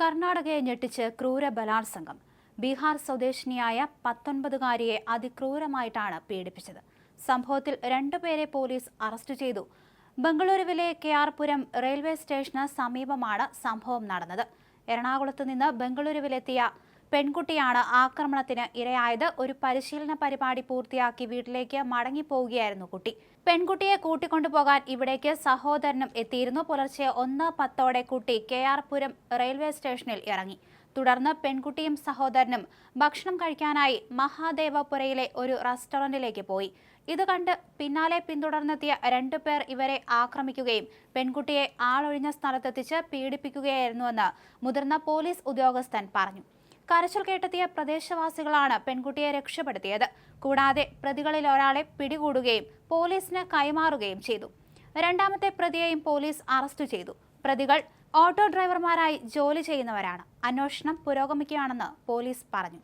കർണാടകയെ ഞെട്ടിച്ച് ക്രൂര ബലാത്സംഗം ബീഹാർ സ്വദേശിനിയായ പത്തൊൻപതുകാരിയെ അതിക്രൂരമായിട്ടാണ് പീഡിപ്പിച്ചത്. സംഭവത്തിൽ രണ്ടുപേരെ പോലീസ് അറസ്റ്റ് ചെയ്തു. ബംഗളൂരുവിലെ കെ ആർ പുരം റെയിൽവേ സ്റ്റേഷന് സമീപമാണ് സംഭവം നടന്നത്. എറണാകുളത്ത് നിന്ന് ബംഗളൂരുവിലെത്തിയ പെൺകുട്ടിയാണ് ആക്രമണത്തിന് ഇരയായത്. ഒരു പരിശീലന പരിപാടി പൂർത്തിയാക്കി വീട്ടിലേക്ക് മടങ്ങിപ്പോവുകയായിരുന്നു കുട്ടി. പെൺകുട്ടിയെ കൂട്ടിക്കൊണ്ടുപോകാൻ ഇവിടേക്ക് സഹോദരനും എത്തിയിരുന്നു. പുലർച്ചെ ഒന്ന് പത്തോടെ കുട്ടി കെ ആർ പുരം റെയിൽവേ സ്റ്റേഷനിൽ ഇറങ്ങി. തുടർന്ന് പെൺകുട്ടിയും സഹോദരനും ഭക്ഷണം കഴിക്കാനായി മഹാദേവപുരയിലെ ഒരു റെസ്റ്റോറന്റിലേക്ക് പോയി. ഇത് കണ്ട് പിന്നാലെ പിന്തുടർന്നെത്തിയ രണ്ടുപേർ ഇവരെ ആക്രമിക്കുകയും പെൺകുട്ടിയെ ആളൊഴിഞ്ഞ സ്ഥലത്തെത്തിച്ച് പീഡിപ്പിക്കുകയായിരുന്നുവെന്ന് മുതിർന്ന പോലീസ് ഉദ്യോഗസ്ഥൻ പറഞ്ഞു. കരച്ചിൽ കേട്ടെത്തിയ പ്രദേശവാസികളാണ് പെൺകുട്ടിയെ രക്ഷപ്പെടുത്തിയത്. കൂടാതെ പ്രതികളിൽ ഒരാളെ പിടികൂടുകയും പോലീസിന് കൈമാറുകയും ചെയ്തു. രണ്ടാമത്തെ പ്രതിയെയും പോലീസ് അറസ്റ്റ് ചെയ്തു. പ്രതികൾ ഓട്ടോ ഡ്രൈവർമാരായി ജോലി ചെയ്യുന്നവരാണ്. അന്വേഷണം പുരോഗമിക്കുകയാണെന്ന് പോലീസ് പറഞ്ഞു.